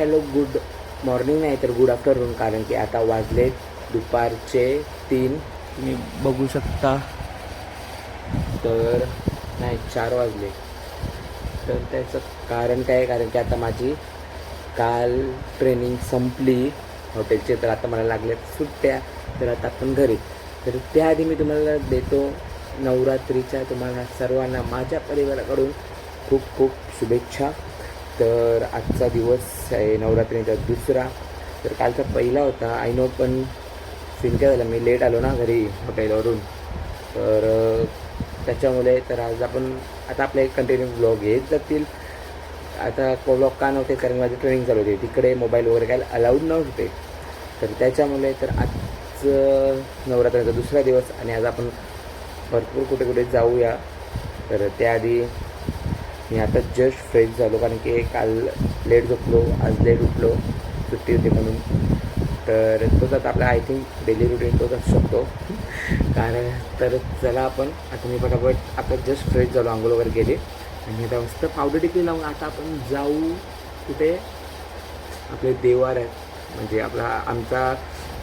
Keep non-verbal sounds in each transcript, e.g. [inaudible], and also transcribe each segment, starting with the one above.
Hello good morning नाही तर good afternoon कारण की आता वाजले दुपारचे तीन. तुम्ही बघू शकता. तर नाही चार वाजले. तर त्याचं कारण काय आहे? कारण की आता माझी काल ट्रेनिंग संपली हॉटेलची तर आता मला लागल्यात सुट्ट्या. तर आता आपण घरी. तर त्याआधी मी तुम्हाला देतो नवरात्रीच्या तुम्हाला सर्वांना माझ्या परिवाराकडून खूप खूप शुभेच्छा. तर आजचा दिवस आहे नवरात्रीचा. दुसरा तर कालचा पहिला होता. आय नो पण सीन काय झाला? मी लेट आलो ना घरी हॉटेलवरून. तर त्याच्यामुळे तर आज आपण आता आपले कंटिन्यू ब्लॉग येत जातील. आता ब्लॉग का नव्हते? कारण माझी ट्रेनिंग चालू होती. तिकडे मोबाईल वगैरे काय अलाउड नव्हते. तर त्याच्यामुळे तर आज नवरात्राचा दुसरा दिवस आणि आज आपण भरपूर कुठे कुठे जाऊया. तर त्याआधी मी आता जस्ट फ्रेश झालो कारण की काल लेट झोपलो आज लेट उठलो सुट्टी होती म्हणून. तर तोच आता आपला आय थिंक डेली रुटीन तोच असू शकतो. कारण तर चला आपण आता मी पटापट आता जस्ट फ्रेश झालो आंघोळ वगैरे गेले आणि आता मस्त पावडर टिकली लावून आता आपण जाऊ कुठे? आपले देवार आहेत. म्हणजे आपला आमचा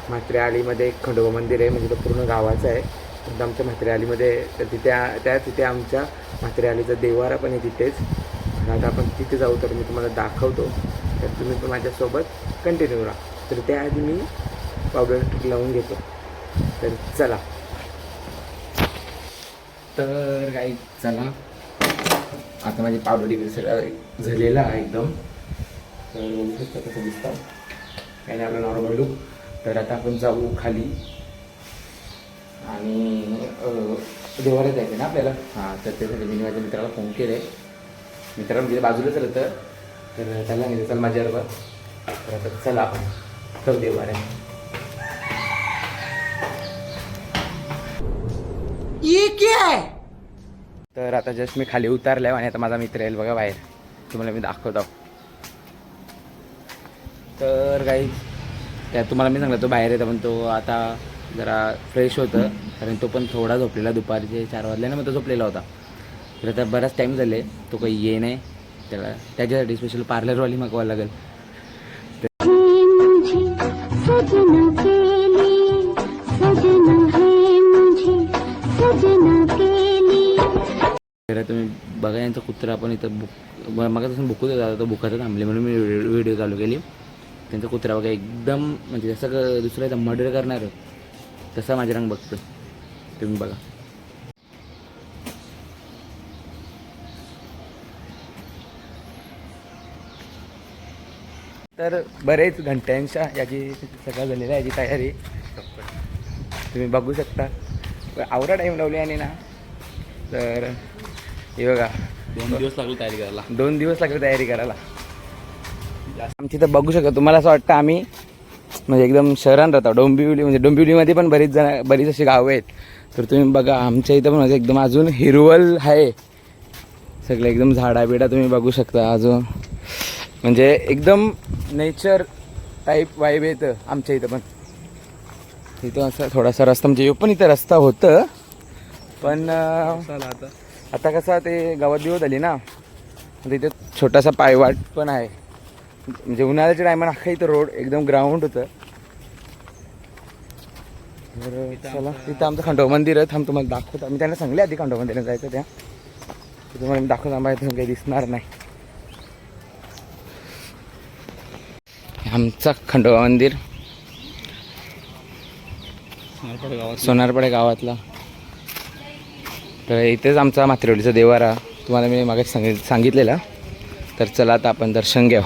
मात्रे आलीमध्ये एक खंडोबा मंदिर आहे म्हणजे तो पूर्ण गावाचा आहे. एकदा आमच्या म्हात्रे तर तिथे त्या तिथे आमच्या म्हात्रे देवारा पण आहे तिथेच. आता आपण तिथे जाऊ तर मी तुम्हाला दाखवतो. तर तुम्ही पण माझ्यासोबत कंटिन्यू राहा. तर त्याआधी मी पावडर लावून घेतो. तर चला. तर काही चला. आता माझी पावडर डिग्री झालेला आहे एकदम. तर कसं दिसतं. काही नाही नॉर्मल लुक तर आता आपण जाऊ खाली. आणि देवाला जायचं ना आपल्याला? हां तर त्यासाठी मी माझ्या मित्राला फोन केले मित्राला म्हणजे बाजूलाच राहतं तर त्याला नाही चल माझ्याबरोबर तर आता चला आपण. तर देवाऱ्या तर आता जस्ट मी खाली उतारले आणि आता माझा मित्र येईल बघा बाहेर. तुम्हाला मी दाखवतो. तर काही त्या तुम्हाला मी सांगलं तो बाहेर येतो पण तो आता जरा फ्रेश होतं. कारण तो पण थोडा झोपलेला दुपारचे चार वाजले ना मग तो झोपलेला होता. तर आता बराच टाईम झाले. तो काही ये नाही. त्याला त्याच्यासाठी स्पेशल पार्लरवाली मागवावं लागेल. है तर तुम्ही बघा यांचा कुत्रा पण इथं बुक मगापासून बुकत होता. तो बुकाचं थांबले म्हणून मी व्हिडिओ चालू केली. त्यांचा कुत्रा बघा एकदम म्हणजे जसं इथं मर्डर करणार. तसा माझे रंग बघतो तुम्ही बघा. तर बरेच घंट्यांच्या याची सगळं झालेलं आहे याची तयारी. तुम्ही बघू शकता. आवरा टाईम लावली आणि ना. तर हे बघा. दोन दिवस लागले तयारी करायला. दोन दिवस लागले तयारी करायला. आमची तर बघू शकता. तुम्हाला असं वाटतं आम्ही म्हणजे एकदम शहरात राहतो. डोंबिवली म्हणजे डोंबिवलीमध्ये पण बरीच जण बरीच अशी गावं आहेत. तर तुम्ही बघा आमच्या इथं पण म्हणजे एकदम अजून हिरवल आहे. सगळं एकदम झाडा बिडा तुम्ही बघू शकता अजून. म्हणजे एकदम नेचर टाईप वाईब येतं आमच्या इथं पण. इथं असं थोडासा रस्ता म्हणजे पण इथं रस्ता होतं. पण आता. आता कसं ते गावात दिवस आली ना. तर इथे छोटासा पायवाट पण आहे. म्हणजे उन्हाळ्याच्या टायमाला अख्खा इथं रोड एकदम ग्राउंड होतं. तर चला तिथं आमचं खंडोबा मंदिर आहे. थांब तुम्हाला दाखवतो. आम्ही त्यांना सांगले आधी खंडोबा मंदिरात जायचं त्या. तुम्हाला मी दाखवतो आम्हाला इथं काही दिसणार नाही. आमचा खंडोबा मंदिर. सोनारपाडे गावातला. तर इथेच आमचा मात्रेवलीचा देवारा तुम्हाला मी मागे सांगित सांगितलेला. तर चला आता आपण दर्शन घ्या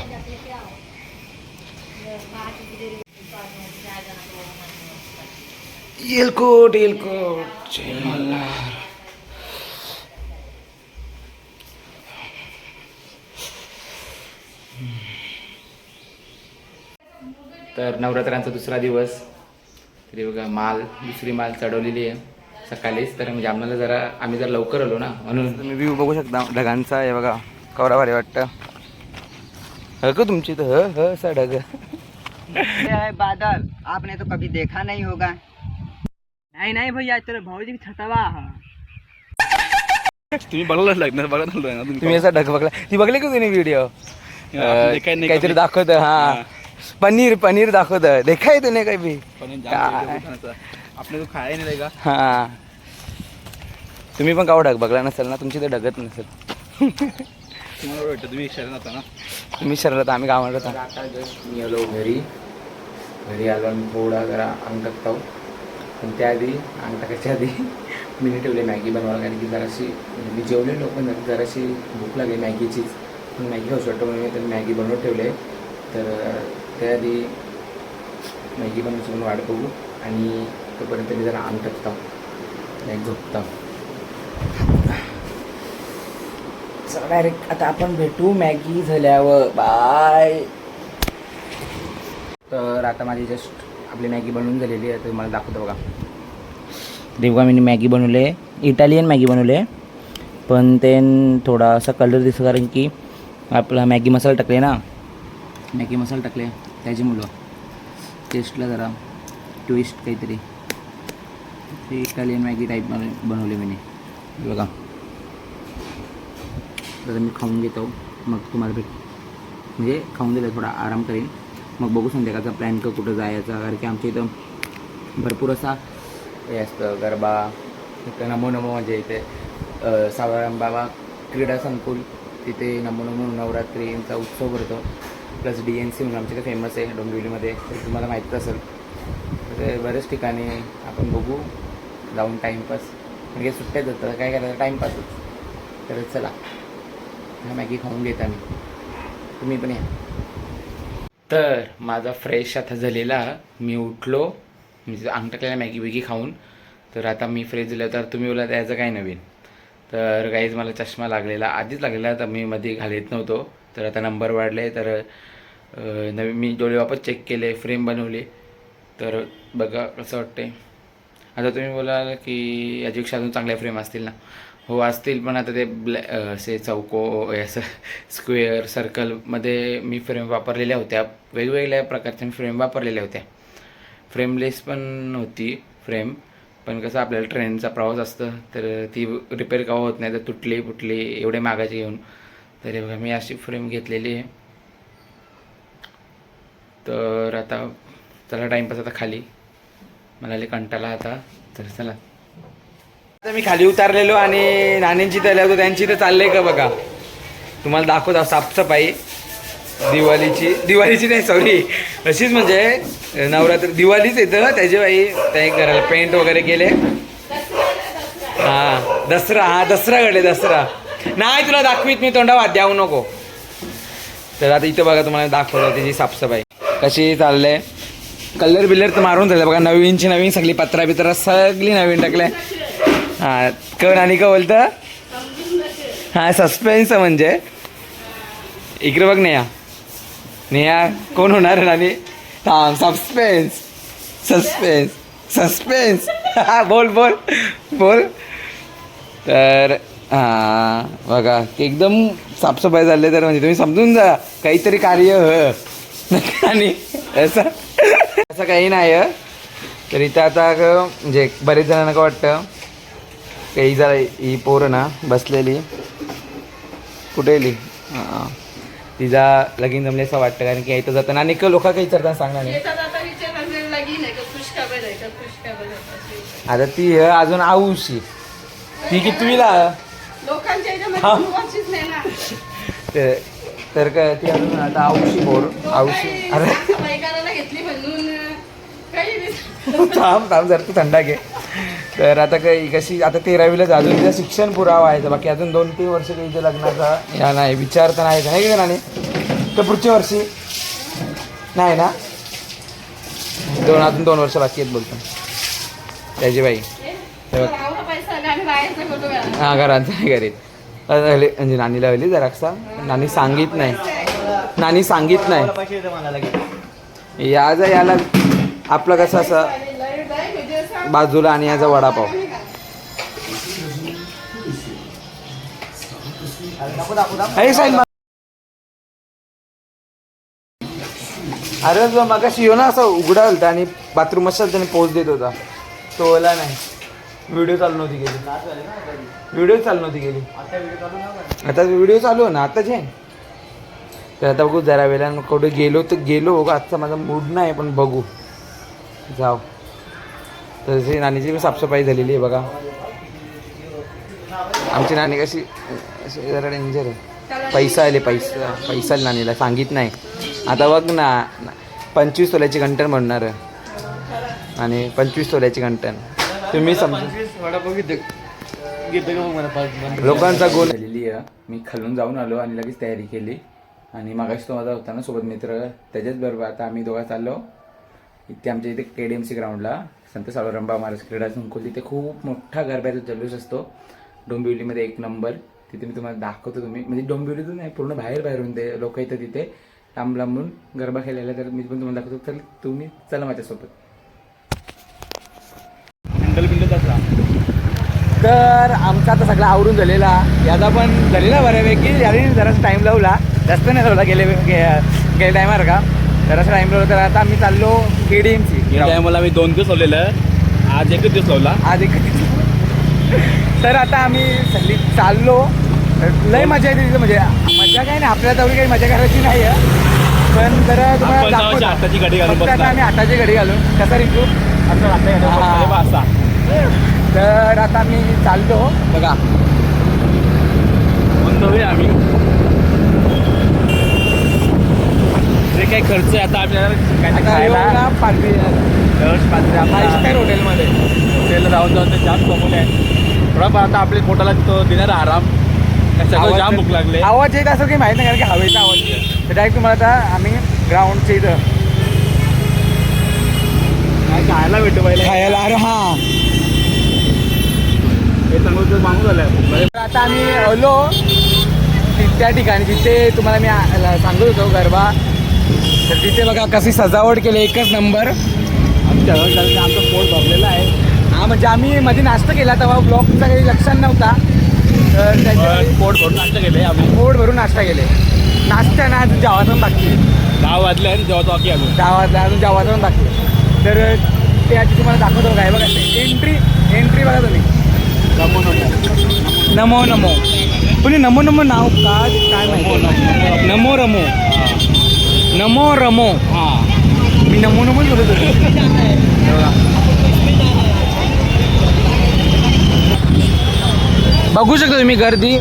येलकोट येलकोट. जय मल्हार. तर नवरात्रांचा दुसरा दिवस. तरी बघा माल दुसरी माल चढवलेली आहे. सकाळीच. तर म्हणजे आम्हाला जरा आम्ही जरा लवकर आलो ना म्हणून. तुम्ही व्ह्यू बघू शकता. ढगांचा आहे बघा. कवरा भारी वाटतं. ह का तुमची तर ह ह असा ढग. ये बादल. आपने तो कभी देखा नहीं होगा. नहीं नहीं भैया तेरे भाजी छटवा तुम्ही बघायलाच लागणार बघा ना तुम्ही असा ढग बघला. ती बघली का तुम्ही व्हिडिओ काहीतरी. दाखवतं हा. पनीर पनीर दाखवतं देखाय तुम्ही काही बी पण जाम काय? वेगळं दुकानाचं. आपल्या तो खाय नाही का? हा. तुम्ही पण काव ढग बघला नसेल ना? तुमची तर ढगत नसेल. तुम्ही शरण होता ना? तुम्ही शहरात आम्ही गावात होता घरी. घरी आलो आणि थोडा जरा अंग टाकतो पण त्याआधी अंग टाकायच्या आधी मी ठेवले मॅगी बनवायला कारण की जराशी म्हणजे मी जेवलेलो पण जराशी भूक लागली मॅगीचीच. पण मॅगी खाऊ शकतो म्हणून मी तर मॅगी बनवून ठेवले. तर त्याआधी मॅगी बनवायची म्हणून वाट बघू आणि तोपर्यंत मी जरा अंग टाकता नाही झोपता डायरेक्ट आता आपण भेटू मॅगी झाल्यावर. बाय तर आता माझी जस्ट आपली मॅगी बनवून झालेली आहे तर तुम्हाला दाखवतो बघा. देवगा मी मॅगी बनवले इटालियन मॅगी बनवले पण ते थोडा असा कलर दिसतो कारण की आपला मॅगी मसाला टाकले ना. मॅगी मसाला टाकले मुलं. टेस्टला जरा ट्विस्ट काहीतरी. ते इटालियन मॅगी टाईप बनवली मी बघा. तर मी खाऊन घेतो मग तुम्हाला भेट म्हणजे खाऊन दिलं थोडा आराम करेन. मग बघू संध्याकाळचा प्लॅन का कुठं जायचा कारण की आमच्या इथं भरपूर असा हे असतं गरबा इथं नमो नमो म्हणजे इथे सावराम बाबा क्रीडा संकुल तिथे नमो नमो नवरात्रीचा उत्सव भरतो. प्लस डी एन सी म्हणून आमच्या इथे फेमस आहे डोंबिवलीमध्ये तर तुम्हाला माहीत असेल. तर बऱ्याच ठिकाणी आपण बघू जाऊन टाईमपास म्हणजे सुट्ट्या जातात काय करायचं टाईमपासच तर चला हा मॅगी खाऊन घेता मी तुम्ही पण या. तर माझा फ्रेश आता झालेला. मी उठलो. म्हणजे अंग टाकलेला मॅगी बिगी खाऊन. तर आता मी फ्रेश झालो. तर तुम्ही बोला त्याचं काय नवीन? तर काहीच मला चष्मा लागलेला. आधीच लागलेला तर मी मध्ये घालत नव्हतो. तर आता नंबर वाढले तर नवीन मी डोळे वापस चेक केले फ्रेम बनवली. तर बघा कसं वाटते आता तुम्ही बोलाल की याच्यापेक्षा अजून चांगल्या फ्रेम असतील ना. हो असतील पण आता ते ब्लॅ असे चौको असं [laughs] स्क्वेअर सर्कलमध्ये मी फ्रेम वापरलेल्या होत्या. वेगवेगळ्या प्रकारच्या मी फ्रेम वापरलेल्या होत्या. फ्रेमलेस पण होती फ्रेम पण कसं आपल्याला ट्रेनचा प्रवास असतं तर ती रिपेअर का होत नाही तर तुटली फुटली एवढे मागाचे घेऊन तर बघा मी अशी फ्रेम घेतलेली आहे. तर आता चला टाईमपास आता खाली. मला लय कंटाळा आता. तर चला. आता मी खाली उतारलेलो आणि नाण्यांची तर होतो त्यांची तर चाललंय का बघा. तुम्हाला दाखवता साफसफाई. दिवाळीची दिवाळीची नाही सॉरी अशीच म्हणजे नवरात्र दिवाळीच येतं त्याची बाई. त्या करायला पेंट वगैरे केले. हा दसरा हा दसरा घडले दसरा. नाही तुला दाखवीत मी तोंडावात द्याऊ नको. तर आता इथं बघा तुम्हाला दाखवलं त्याची साफसफाई. कशी चाललंय? कलर बिलर तर मारून झालं. बघा नवीनची नवीन सगळी पत्रा बित्रा सगळी नवीन टाकले हा कळ आणि का बोलतं? हा सस्पेन्स म्हणजे. इकडे बघ नेहा. नेहा कोण होणार आणि? थांब सस्पेन्स सस्पेन्स सस्पेन्स हा बोल बोल बोल. तर हां बघा एकदम साफसफाई झाले तर म्हणजे तुम्ही समजून जा. काहीतरी कार्य [laughs] आणि असं. असं काही नाही तर इथं आता म्हणजे बरेच जणांना का वाटतं काही जरा ही पोरं ना बसलेली. कुठे हां तिचा लगीन जमले असं वाटतं कारण की इथं जाताना आणि लोक काही विचारताना सांगणार नाही. आता का का ती अजून आऊशी. ती कितवीला लोकांच्या नाही तर काय ती अजून आता पोर आऊशी काही अरे. नाही. थांब थांब जर तू थंडा घे. तर आता काही कशी आता तेरावीलाच अजून तिचं शिक्षण पुरावा आहे. बाकी अजून दोन तीन वर्ष काही इथे लग्नाचा या नाही विचार तर नाही नाही का नाणे तर पुढच्या वर्षी. नाही ना? दोन अजून दोन वर्ष बाकी आहेत बोलतो. त्याची बाई. हा घरात नाही घरी म्हणजे नानीला हवली जराक्षा नानी सांगित नाही. नानी सांगित नाही. याचा याला आपलं कसं असं बाजूला आणि याचा वडापाव. अरे जो मगाशी येऊन ना असं उघडा होता आणि बाथरूम असं त्याने पोच देत होता. तो ओला नाही. व्हिडिओ चालू नव्हती गेली. व्हिडिओ चालू नव्हती गेली. आता व्हिडिओ चालू आहे ना आताच आहे. तर आता बघू जरा वेळा मग कुठे गेलो तर गेलो. बघू आजचा माझा मूड नाही पण बघू. जाऊ. तर तशी नानीची पण साफसफाई झालेली आहे बघा. आमची नानी कशी अशी जरा डेंजर आहे. पैसा आले पैसा पैसा आले नानीला सांगित नाही. आता बघ ना पंचवीस तोल्याची घंटन म्हणणार आणि पंचवीस तोल्याची घंटन तुम्ही समजा लोकांचा गोल झालेली आहे. मी खालून जाऊन आलो आणि लगेच तयारी केली. आणि मागाशी तो माझा होता ना सोबत मित्र. त्याच्याच बरोबर आता आम्ही दोघा चाललो. इथे आमच्या इथे के डी एम सी ग्राउंडला संत सावरंबा महाराज क्रीडा संकुल. तिथे खूप मोठा गरब्याचा जल्लोष असतो. डोंबिवलीमध्ये एक नंबर. तिथे मी तुम्हाला दाखवतो तुम्ही. म्हणजे डोंबिवलीतून नाही पूर्ण बाहेर बाहेरून ते लोक येतं तिथे. लांब लांबून गरबा खेळायला. तर मी पण तुम्हाला दाखवतो. तर तुम्ही चला माझ्यासोबत. तर आमचा आता सगळा आवरून झालेला. याचा पण झालेला बऱ्यापैकी. याने जरासा टाईम लावला. जास्त नाही लावला गेले गेल्या टायमार का. जरासा टाईम लावला. तर आता आम्ही चाललो के डी एम सी टायमाला मी दोन दिवस लावलेलं. आज एकच दिवस लावला. आज एक [laughs] तर आता आम्ही सगळी चाललो. लय मजा येते तिथं. म्हणजे मजा काय नाही. आपल्याला तेवढी काही मजा करायची नाही आहे पण जरा तुम्हाला. आताची गाडी घालून. आम्ही आताची घडी घालून. कसा रिंकू. असा तर आता आम्ही चाललो. बघा. म्हणतोय आम्ही. जे काही खर्च आहे आता आपल्याला काय ते आता खायला फाईव्ह स्टार हॉटेलमध्ये. हॉटेलला जाऊन जाऊन ते जाम कमवले आहे थोडा आता आपल्या पोटाला तो देणार आराम. सगळं जाम भूक लागले? आवाज येत असं काही माहीत नाही कारण की हवेचा आवाज येतो. तर डायरेक्ट तुम्हाला आता आम्ही ग्राउंडच्या इथं. खायला भेटू पाहिजे खायला अरे हे. चांगलं तर मागून झालं तर आता आम्ही आलो. ति- त्या ठिकाणी जिथे तुम्हाला मी सांगत होतो गरबा. तर तिथे बघा कशी सजावट केली एकच नंबर. आमच्या आमचा पोट भरलेला आहे. हा म्हणजे आम्ही मध्ये नाश्ता केला तेव्हा ब्लॉकचा काही लक्षात नव्हता. तर त्याच्या पोट भरून नाश्ता केले आम्ही. पोट भरून नाश्ता केले नाश्ता ना अजून जेवायचं पण बाकी आहे. दहा वाजले आणि जेव्हा तो बाकी अजून. गावातला अजून जेवायचं पण बाकी आहे. तर ते आधी तुम्हाला दाखवतो काय बघा एंट्री एंट्री बघा तुम्ही. नमो नमो. नमो नमो. पण नमो नमो नाव का? काय माहिती? नमो रमो. नमो रमो. हां. मी नमो नमोच बोलत होतो. बघू शकता तुम्ही गर्दी.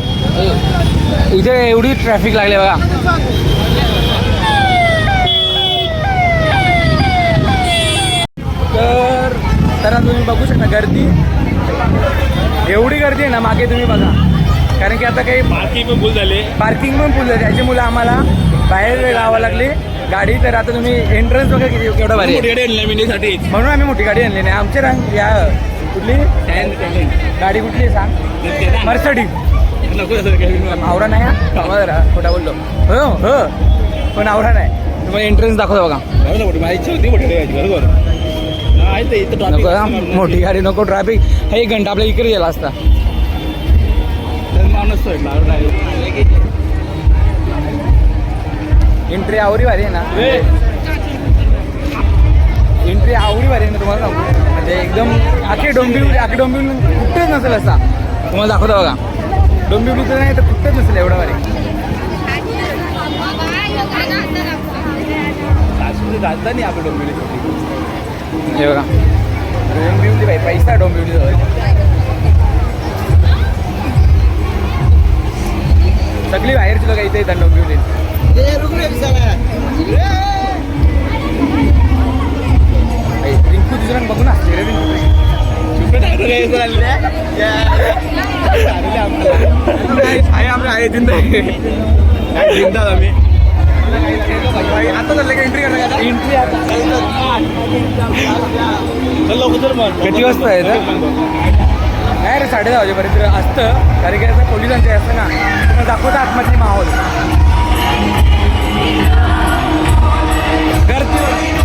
इथे एवढी ट्रॅफिक लागली बघा. तर तर तुम्ही बघू शकता गर्दी. एवढी गर्दी आहे ना मागे तुम्ही बघा. कारण की आता काही बाकी पण फुल झाले. पार्किंग पण फुल झाली. त्याची मुलं आम्हाला बाहेर लावा लागली. गाडी तर आता तुम्ही एंट्रन्स बघा किती केवढा भारी. मोठे नवीनीसाठी म्हणून आम्ही मोठी गाडी आणली नाही. आमची रंग या कुठली? गाडी कुठली आहे सांग? मर्सडी आवरा नाही हा? खोटा बोललो. हो हो. पण आवरा नाही. तुम्हाला एंट्रन्स दाखवतो बघा. माझी इच्छा होती मोठी गाडी बरोबर. नको हा, मोठी गाडी नको ट्रॅफिक हा एक घंटा आपल्या इकडे गेला असता. तर माणूस. एंट्री आवरी भारी आहे ना? एंट्री आवडी भारी आहे ना तुम्हाला म्हणजे एकदम आखे डोंबिवली आखे डोंबिवली कुठेच नसेल असा. तुम्हाला दाखवतो बघा. डोंबिवलीचं नाही तर कुठेच नसेल एवढं भारी. राजधानी आपली डोंबिवली हे बघा. डोंबिवली भाई पैसा डोंबिवली जवळ सगळी बाहेरची लोक इथे येतात डोंबिवली रिंकू दुसऱ्या बघून असते रे रिंकू. [laughs] आहे आपलं. आहे जिंदगी. [laughs] जिंदात आम्ही. किती वाजता आहे तर? नाही रे साडे दहा वाजेपर्यंत. असतं. कारण की असं पोलिसांचे असतं ना. दाखवतं आत्महत्या माहोल. गर्दी.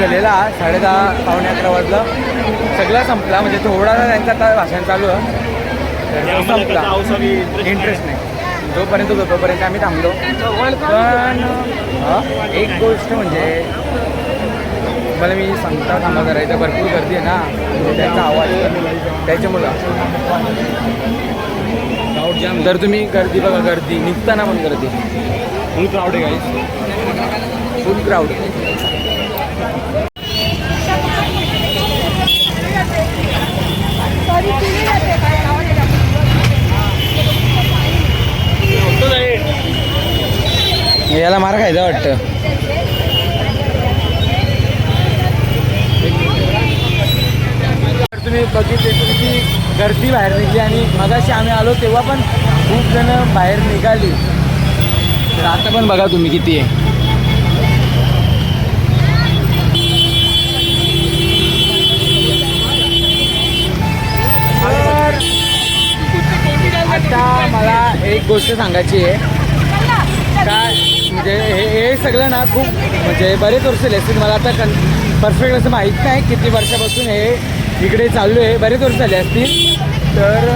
झालेला साडे दहा पावणे अकरा वाजलं. सगळा संपला म्हणजे थोडा त्यांचं आता भाषण चालू आहे. संपला. इंटरेस्ट नाही. जोपर्यंत होतो तोपर्यंत आम्ही थांबलो. पण एक गोष्ट म्हणजे मला मी सांगता थांबा इथं भरपूर गर्दी आहे ना. म्हणजे त्यांचा आवाज त्याच्यामुळं. तर तुम्ही गर्दी बघा गर्दी. निघताना पण गर्दी. फुल क्राऊड आहे गाईस फुल क्राऊड याला मार खायचा वाटतं. तुम्ही बघितले की गर्दी बाहेर निघली आणि मगाशी आम्ही आलो तेव्हा पण खूप जण बाहेर निघाली. तर आता पण बघा तुम्ही किती आहे. मला एक गोष्ट सांगायची आहे. काय म्हणजे हे हे सगळं ना खूप म्हणजे बरेच वर्ष झाले असतील मला आता कन परफेक्ट असं माहीत नाही किती वर्षापासून हे इकडे चालू आहे. बरेच वर्ष झाले असतील. तर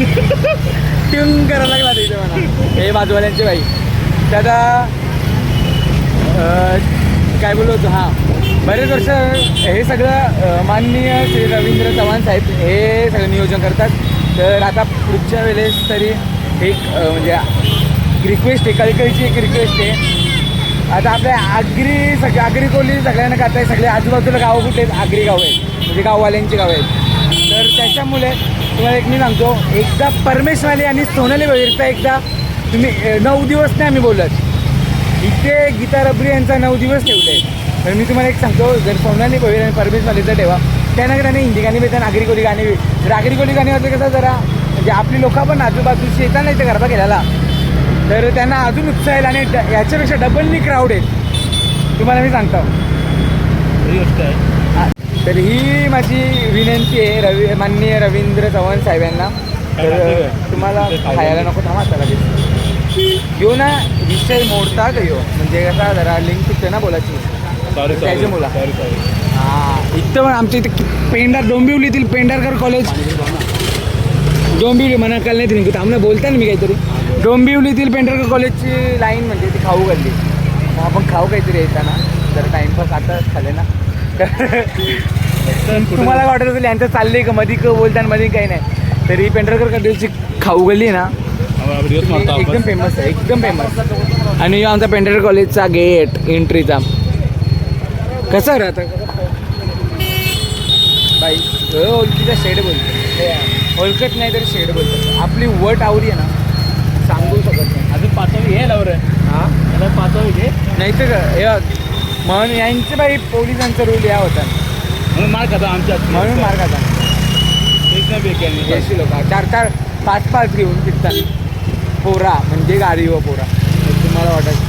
[laughs] ट्यून करायला लागला तिथे मला हे बाजूवाल्यांचे बाई. तर काय बोललो होतो? हां. बरेच वर्ष हे सगळं माननीय श्री रवींद्र चव्हाण साहेब हे सगळं नियोजन करतात. तर आता पुढच्या वेळेस तरी एक म्हणजे रिक्वेस्ट आहे कळकळीची एक रिक्वेस्ट आहे. आता आपल्या आगरी सगळ्या आगरी कोली सगळ्यांना खात आहे सगळे आजूबाजूला गावं कुठे आहेत? आगरी गावं आहेत. म्हणजे गाववाल्यांची गावं आहेत. तर त्याच्यामुळे तुम्हाला एक मी सांगतो एकदा परमेशवाली आणि सोनाली वगैरेचा एकदा तुम्ही नऊ दिवस नाही आम्ही बोलत. इथे गीता रबरी यांचा नऊ दिवस ठेवले तर मी तुम्हाला एक सांगतो जर सोनाली भोईर आणि परमेश मालीचं ठेवा त्यांना त्याने हिंदी गाणी भेटतात नागरी कोली गाणी नागरी कोली गाणी होते कसं जरा म्हणजे आपली लोक पण आजूबाजूची येतात ना इथे गरबा केल्याला तर त्यांना अजून उत्साह येईल आणि याच्यापेक्षा डबलनी क्राऊड आहे तुम्हाला मी सांगतो. हा, तर ही माझी विनंती आहे रवी माननीय रवींद्र चव्हाण साहेब यांना तर तुम्हाला खायला नको थांबा आता लगेच. घेऊ ना विषय मोडता का म्हणजे कसा जरा लिंक तुटते ना बोलायची. मुला हां. इथं पण आमच्या इथे पेंडार डोंबिवलीतील पेंढारकर कॉलेज डोंबिवली म्हणा कल नाही तुम्ही थांबणं बोलता ना मी काहीतरी. डोंबिवलीतील पेंढारकर कॉलेजची लाईन म्हणजे ती खाऊ गल्ली. मग आपण खाऊ काहीतरी येताना. जर टाईमपास आता झाले ना. तुम्हाला वाटत असेल यांचं चाललंय का? मधी क बोलताना मध्ये काही नाही. तरी पेंढारकर कॉलेजची खाऊ गल्ली ना. एकदम फेमस आहे एकदम फेमस आणि आमचा पेंढारकर कॉलेजचा गेट एंट्रीचा कसा राहता बाई ओळखीचा शेड बोलतो. ओळखत नाही तर शेड बोलतो. आपली वट आवडी आहे ना सांगू शकत नाही. अजून पाचवी घे लवर. हां? त्याला पाचवी घे. नाही तर म्हणून यांचे बाई पोलिसांचा रूल या होता. म्हणून मार खाता आमच्या म्हणून मार्गाचा तेच नाही बेक्याने एसी लोक चार चार पाच पाच घेऊन फिरतात. पोरा म्हणजे गाडी व पोरा. तुम्हाला वाटत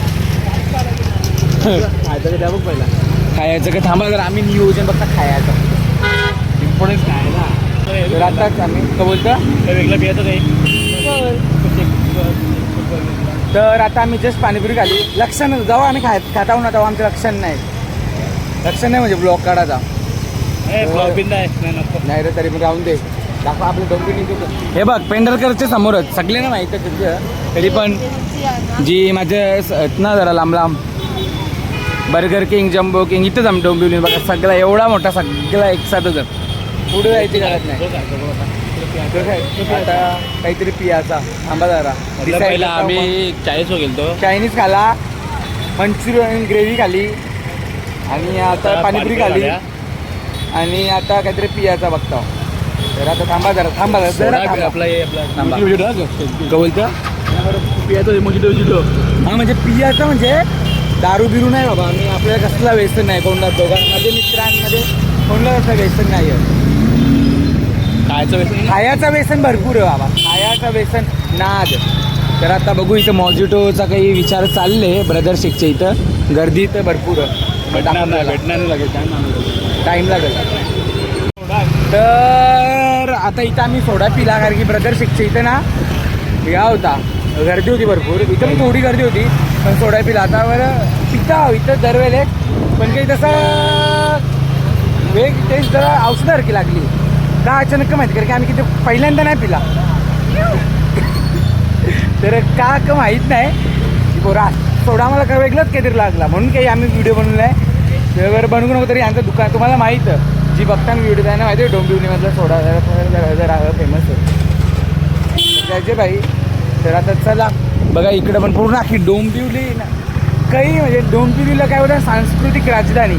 खायचं [laughs] द्या बघ पहिला. खायचं. का थांबा जर आम्ही नियोजन बघता खायचं. इम्पॉर्टन्स काय ना? तर आताच आम्ही का बोलता? तर वेगळं तर आता आम्ही जस्ट पाणीपुरी खाली. लक्षण जेव्हा आम्ही खात खाता ना तेव्हा आमचं लक्षण नाही. लक्षण नाही म्हणजे ब्लॉक काढायचा. नाही नको. नाही रे तरी पण राहून दे. दाखवा आपलं डोंबी निघतो हे बघ पेंढरकरच्या समोरच. सगळे ना माहिती आहे तरी पण जी माझे स- आहेत ना जरा लांब लांब बर्गर किंग जम्बो किंग इथंच आम्ही डोंबिवली बघा सगळा एवढा मोठा सगळा एक साथच आहे. पुढे जायची गरज नाही? आता काहीतरी पियाचा थांबा जरा पहिला आम्ही चाळीस हो गेलतो. चायनीज खाला मंचुरियन ग्रेव्ही खाली. आणि आता पाणीपुरी खाली. आणि आता काहीतरी पियाचा बघतो. तर आता थांबा जरा थांबा जरा. आपला आपला थांबा. पियाचं म्हणजे पियाचं म्हणजे दारू बिरू नाही बाबा मी आपल्याला कसला व्यसन नाही कोणला दोघां माझ्या मित्रांमध्ये कोणला कसं व्यसन नाही आहे. खायचं व्यसन खायाचं व्यसन भरपूर आहे बाबा खायाचं व्यसन नाद. तर आता बघू इथं मॉजिटोचा काही विचार चालले ब्रदर शेकच्या इथं. गर्दी तर भरपूर आहे. भेटणार नाही भेटणार नाही लागेल. टाईम लागेल. तर आता इथं आम्ही सोडा पिला कारण की ब्रदर शेकच्या इथं ना. या होता. गर्दी होती भरपूर. इथं पण थोडी गर्दी होती. पण सोडा पिला. आता बरं पिता इथं दरवेळेस पण काही तसं वेग टेस्ट जरा औषधासारखी लागली. का अचानक माहिती? कारण की आम्ही किती पहिल्यांदा नाही पिला. तर का का माहीत नाही. की बोरा सोडा मला का वेगळंच काहीतरी लागला. म्हणून काही आम्ही व्हिडिओ बनवला आहे. तर बनवू नको तरी आमचं दुकान तुम्हाला माहीत. जी बघता मी व्हिडिओ त्यांना माहिती आहे डोंबिवलीमधला सोडा जरा जरा फेमस आहे. जायचे भाई तर आता चला. बघा इकडं पण पूर्ण अख्खी डोंबिवली ना. काही म्हणजे डोंबिवलीला काय होतं सांस्कृतिक राजधानी.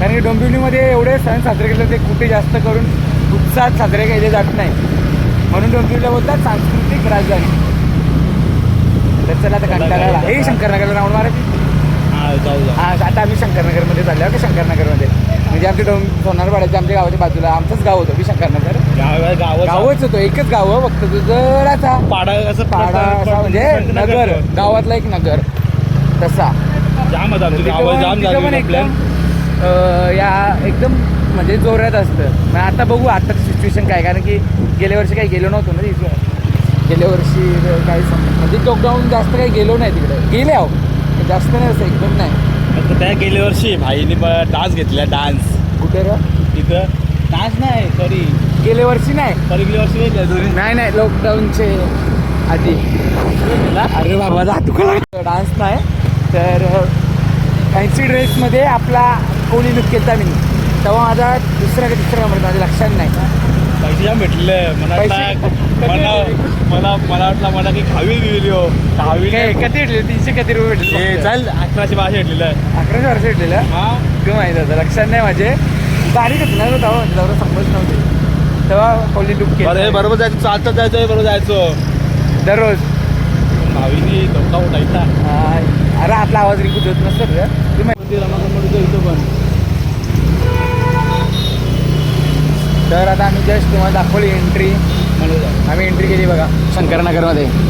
कारण की डोंबिवलीमध्ये एवढे सण साजरे केले ते कुठे जास्त करून उत्साहात साजरे केले जात नाही. म्हणून डोंबिवलीला बोलतात सांस्कृतिक राजधानी. तर चला आता कंटाळा हे शंकरनगरला राऊंड मारायची हा हा आता आम्ही शंकरनगरमध्ये चाललो आहोत शंकरनगरमध्ये. म्हणजे आमच्या डोंग सोनारवाड्याच्या आमच्या गावाच्या बाजूला आमचंच गाव होतं बी शंकरनगर. गावच होतं एकच गाव फक्त तो जराचा पाडा असं पाडा असा म्हणजे नगर गावातला एक नगर तसा. जाम या एकदम म्हणजे जोरात असतं. मग आता बघू आता सिच्युएशन काय कारण की गेल्या वर्षी काही गेलो नव्हतो ना तिथं. गेल्या वर्षी काही म्हणजे लॉकडाऊन जास्त काही गेलो नाही तिकडे. गेले आहो जास्त नाही असं एकदम नाही. त्या गेल्या वर्षी भाईने डान्स घेतला डान्स. कुठे रे? तिथं डान्स नाही सॉरी गेल्या वर्षी नाही? सॉरी गेल्या वर्षी नाही दोन्ही नाही नाही लॉकडाऊनचे आधी. अरे बाबा डान्स नाही तर फॅन्सी ड्रेसमध्ये आपला कोणी लुक केला मी तेव्हा माझा दुसरा का तिसरा नंबर माझ्या लक्षात नाही. पैसे भेटले. मला मला मला मला वाटलं मला की खावी दिली हो. खावी काय किती भेटले? तीनशे किती रुपये भेटले? चल अकराशे बाराशे भेटलेलं. अकराशे वर्ष भेटलेलं? हा. किंवा माहिती होतं लक्षात नाही माझे. बारीक होतं ना तेव्हा. म्हणजे तेवढं समजत नव्हते. तेव्हा कोणी लुक बरं हे केलं बरोबर जायचं. चालतं जायचं बरोबर जायचो. दररोज. भावीने धोका उठायचा. हा, अरे आपला आवाज रिकूच होत नसतं रे. तू माहिती- इथं पण. तर आता आम्ही जस्ट तुम्हाला दाखवली एंट्री मला जा. आम्ही एंट्री केली बघा. शंकरनगरमध्ये.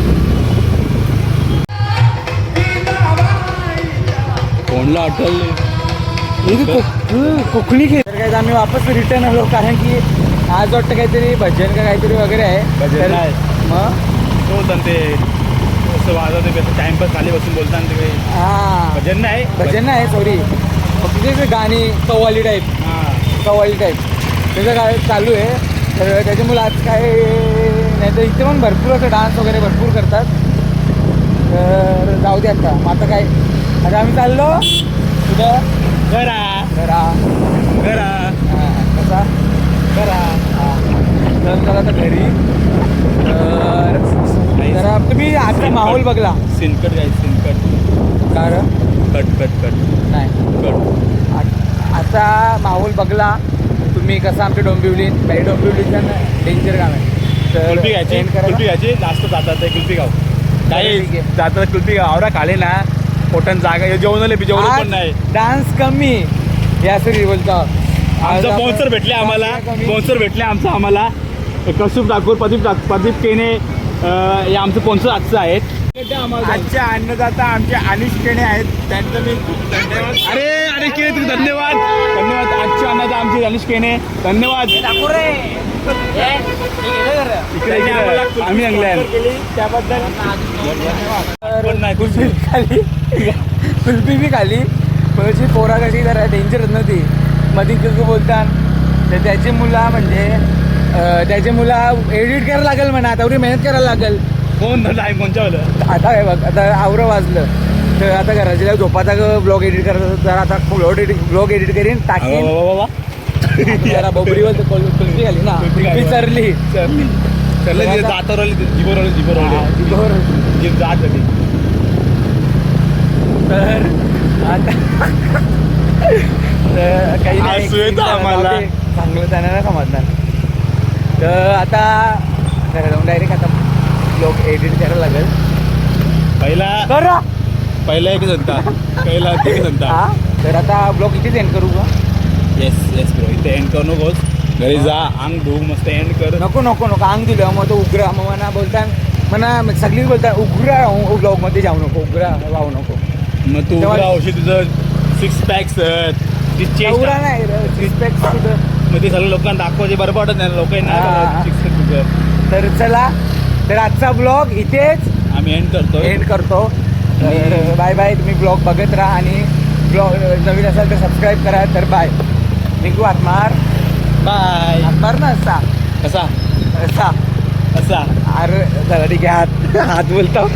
इथे कोक- कोकणी खेळ काय आम्ही वापस रिटर्न आलो कारण की आज वाटतं काहीतरी भजन का काहीतरी वगैरे आहे. भजन नाही. मग? तो ते वाजवते टाइमपास खाली बसून बोलताना ते हा. भजन नाही. भजन नाही सॉरी फक्त ते गाणी कव्वाली टाईप हा. कव्वाली टाईप त्याचं काय चालू आहे. तर त्याच्यामुळे आज काय नाही तर इथे पण भरपूर असं डान्स वगैरे भरपूर करतात. तर जाऊ दे आता. मग आता काय? आता आम्ही चाललो. कुठं करा घरा. करा. हा, कसा? करा. हा. तर चला आता घरी. तर तुम्ही आजचा माहोल बघला. सिनकट काय सिनकट कारण? कट कट कट नाही. कट आता माहोल बघला. तुम्ही कसं आमच्या डोंबिवलीत काही डोंबिवलीचं डेंजर काम आहे. तर घ्यायची कुल्फी घ्यायची. जास्त जातात कुल्फी गाव. आहे. जातात कुल्फी गाव. आवडा खाले ना. पोटन जागा जेवण आले जेवण पण नाही. डान्स कमी. या सरी बोलतो. आमचं स्पॉन्सर भेटले आम्हाला. स्पॉन्सर भेटले आमचं आम्हाला. कसूप ठाकूर प्रदीप प्रदीप केने हे आमचे स्पॉन्सर आजचं आहेत. आजच्या अन्नदाता आमचे अनिश केणे आहेत. त्यांचं मी खूप धन्यवाद. अरे अरे केने तुम्ही धन्यवाद. धन्यवाद. आजच्या अन्नाचा आमचे गणेश केने. धन्यवाद. आम्ही केली. त्याबद्दल. कुल्फी खाली. कुल्फी बी खाली. पण पोरा कशी जरा डेंजर नव्हती. मध्ये कसं बोलतात. तर त्याची मुला म्हणजे त्याची मुला एडिट करायला लागेल म्हणा आता एवढी मेहनत करायला लागेल. कोण आहे कोणच्या आता हे बघ आता आवरं वाजलं. तर आता घराच्या झोपाचा ब्लॉग एडिट करत तर आता ब्लॉग एडिट ब्लॉग एडिट करीन टाकीन. बाबा जरा बोबरीवर कुल्फी खाली ना? कुल्फी चरली. आली आली आली जात आली तर तर काही नाही. चांगलं त्यांना नाही समजणार. तर आता जाऊन डायरेक्ट आता ब्लॉग एडिट करायला लागेल. पहिला करा! पहिला एक जनता पहिला [laughs] एक जनता तर आता ब्लॉग इथेच एंड करू का? येस येस ब्रो इथे एंड करू नकोस. घरी जा अंग धुवू मस्त एंड कर. नको नको नको. अंग दिलं मग तो उग्र मग म्हणा बोलतात म्हणा सगळी बोलतात उग्र ब्लॉगमध्ये जाऊ नको उग्र वाहू नको. मग तू तेव्हा- होशील तुझं सिक्स पॅक्स एवढा नाही रिस्पेक्ट तुझं मग ते सगळ्या लोकांना दाखवायचे बरं वाटत नाही हा. लोकांना सिक्स तुझं तर चला तर आजचा ब्लॉग इथेच आम्ही एंड करतो. एंड करतो. तर बाय बाय तुम्ही ब्लॉग बघत राहा आणि ब्लॉग नवीन असाल तर सबस्क्राईब करा तर बाय निघू आत्मार. बाय आत्मार ना असा. कसा असा. असा. अरे चला ठीक आहे हात हात बोलतो.